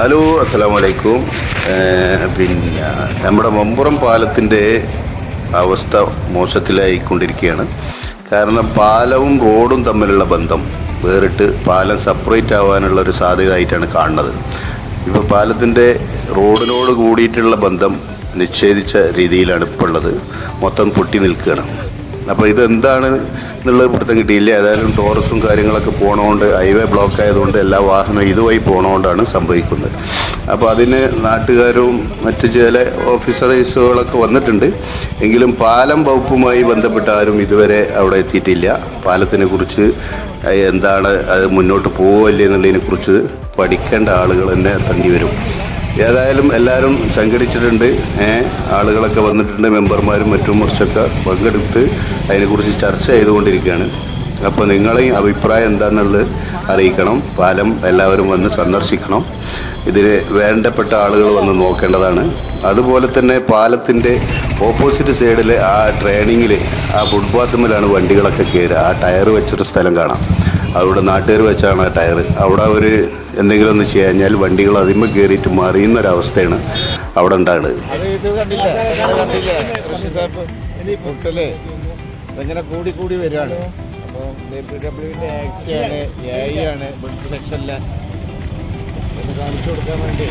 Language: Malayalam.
ഹലോ അസ്സലാമു അലൈക്കും ഏഹ് പിന്നെ നമ്മുടെ മമ്പുറം പാലത്തിന്റെ അവസ്ഥ മോശത്തിലായിക്കൊണ്ടിരിക്കുകയാണ്. കാരണം പാലവും റോഡും തമ്മിലുള്ള ബന്ധം വേറിട്ട് പാലം സെപ്പറേറ്റ് ആവാനുള്ള ഒരു സാധ്യത ആയിട്ടാണ് കാണുന്നത്. ഇപ്പോൾ പാലത്തിന്റെ റോഡിനോട് കൂടിയിട്ടുള്ള ബന്ധം നിഷേധിച്ച രീതിയിലാണ് ഇപ്പോൾ ഉള്ളത്. മൊത്തം പൊട്ടി നിൽക്കുകയാണ്. അപ്പോൾ ഇതെന്താണ് എന്നുള്ളത് പിടുത്തം കിട്ടിയില്ല. ഏതായാലും ടോറസും കാര്യങ്ങളൊക്കെ പോണതുകൊണ്ട് ഹൈവേ ബ്ലോക്ക് ആയതുകൊണ്ട് എല്ലാ വാഹനവും ഇതുവഴി പോണതുകൊണ്ടാണ് സംഭവിക്കുന്നത്. അപ്പോൾ അതിന് നാട്ടുകാരും മറ്റ് ചില ഓഫീസറേഴ്സുകളൊക്കെ വന്നിട്ടുണ്ട്. എങ്കിലും പാലം വകുപ്പുമായി ബന്ധപ്പെട്ട ആരും ഇതുവരെ അവിടെ എത്തിയിട്ടില്ല. പാലത്തിനെ കുറിച്ച് എന്താണ് അത് മുന്നോട്ട് പോകുമല്ലേ എന്നുള്ളതിനെ കുറിച്ച് പഠിക്കേണ്ട ആളുകൾ തന്നെ തണ്ടി വരും. ഏതായാലും എല്ലാവരും സംഘടിച്ചിട്ടുണ്ട്. ആളുകളൊക്കെ വന്നിട്ടുണ്ട് മെമ്പർമാരും മറ്റും കുറച്ചൊക്കെ പങ്കെടുത്ത് അതിനെക്കുറിച്ച് ചർച്ച ചെയ്തുകൊണ്ടിരിക്കുകയാണ്. അപ്പോൾ നിങ്ങളെ അഭിപ്രായം എന്താണെന്നുള്ളത് അറിയിക്കണം. പാലം എല്ലാവരും വന്ന് സന്ദർശിക്കണം. ഇതിന് വേണ്ടപ്പെട്ട ആളുകൾ വന്ന് നോക്കേണ്ടതാണ്. അതുപോലെ തന്നെ പാലത്തിന്റെ ഓപ്പോസിറ്റ് സൈഡിൽ ആ ട്രെയിനിങ്ങിൽ ആ ഫുട്പാത്തുമ്മലാണ് വണ്ടികളൊക്കെ കയറുക. ആ ടയർ വെച്ചൊരു സ്ഥലം കാണാം. അവിടെ നാട്ടുകാർ വെച്ചാണ് ടയർ. അവിടെ അവർ എന്തെങ്കിലും ഒന്ന് ചെയ്യാഞ്ഞാൽ വണ്ടികൾ അതിന്മേൽ കയറിയിട്ട് മറിയുന്ന ഒരവസ്ഥയാണ് അവിടെ ഉണ്ടാകുന്നത് കൂടി കൂടി അപ്പോൾ ആണ് കാണിച്ചു കൊടുക്കാൻ വേണ്ടി.